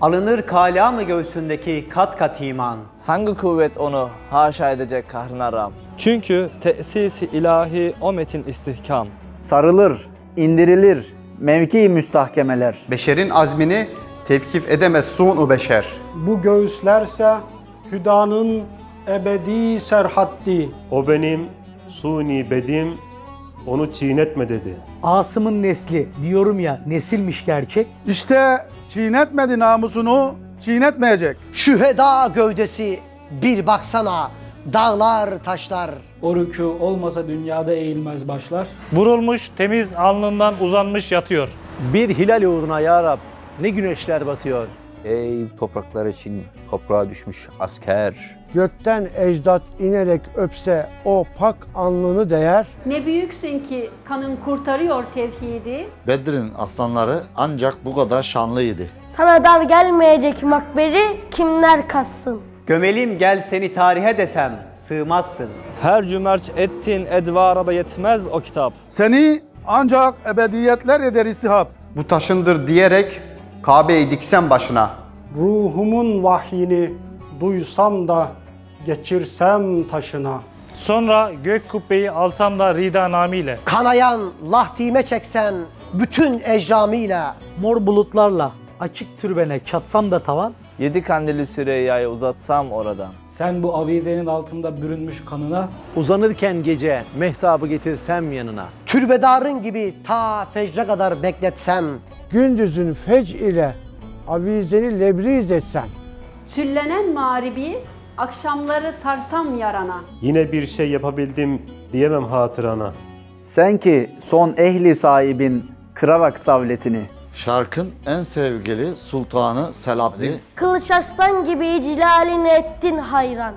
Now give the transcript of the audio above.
Alınır kala mı göğsündeki kat kat iman? Hangi kuvvet onu haşa edecek kahrına ram? Çünkü tesisi ilahi o metin istihkam. Sarılır, indirilir mevki müstahkemeler. Beşerin azmini tevkif edemez sunu beşer. Bu göğüslerse hüdanın ebedi serhaddi. O benim suni bedim, onu çiğnetme dedi. Asım'ın nesli diyorum ya nesilmiş gerçek. İşte çiğnetmedi namusunu, çiğnetmeyecek. Şüheda gövdesi bir baksana dağlar taşlar. O rükû olmasa dünyada eğilmez başlar. Vurulmuş, temiz alnından uzanmış yatıyor. Bir hilal uğruna ya Rab ne güneşler batıyor. Ey topraklar için toprağa düşmüş asker. Gökten ecdat inerek öpse o pak alnını değer. Ne büyüksün ki kanın kurtarıyor tevhidi. Bedir'in aslanları ancak bu kadar şanlıydı. Sana dar gelmeyecek makberi kimler kassın? Gömelim gel seni tarihe desem sığmazsın. Her cümerç ettin edvara da yetmez o kitap. Seni ancak ebediyetler eder istihap. Bu taşındır diyerek Kabe'yi diksen başına. Ruhumun vahyini duysam da geçirsem taşına. Sonra gök kubbeyi alsam da rida namiyle. Kanayan lahdime çeksen bütün ecramiyle. Mor bulutlarla açık türbene çatsam da tavan. Yedi kandili Süreyya'yı uzatsam oradan. Sen bu avizenin altında bürünmüş kanına Uzanırken gece mehtabı getirsem yanına. Türbedarın gibi ta fecre kadar bekletsem. Gündüzün fec ile avizeni lebriz etsen. Tüllenen mağribi akşamları sarsam yarana. Yine bir şey yapabildim diyemem hatırana. Sen ki son ehli sahibin kırarak savletini. Şarkın en sevgili sultanı Selahaddin. Kılıç aslan gibi cilalini ettin hayran.